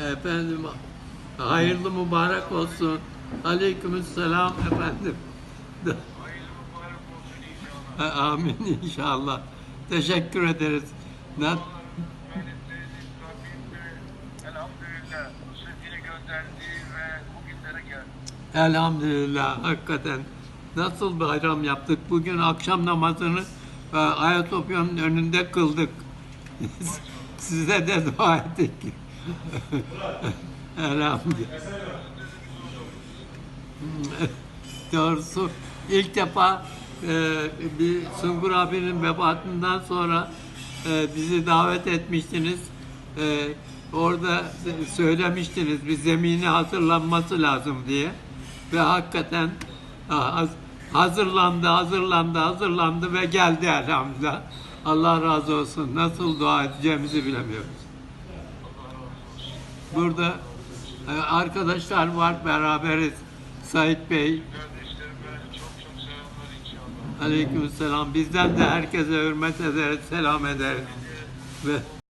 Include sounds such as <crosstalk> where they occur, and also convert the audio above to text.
Efendim hayırlı mübarek olsun. Aleykümselam efendim. Hayırlı. Amin inşallah. Teşekkür ederiz. Ne-. Elhamdülillah hakikaten. Nasıl bayram yaptık? Bugün akşam namazını e, Ayasofya'nın önünde kıldık. <laughs> Size de dua ettik. Elhamdülillah. Doğrusu ilk defa e, bir Sungur abinin vefatından sonra e, bizi davet etmiştiniz. E, orada söylemiştiniz bir zemini hazırlanması lazım diye. Ve hakikaten ha, haz- hazırlandı, hazırlandı, hazırlandı ve geldi elhamdülillah. Allah razı olsun. Nasıl dua edeceğimizi bilemiyoruz. Burada e, arkadaşlar var beraberiz. Sait Bey, aleykümselam. Bizden de herkese hürmet ederiz, selam ederiz. Ve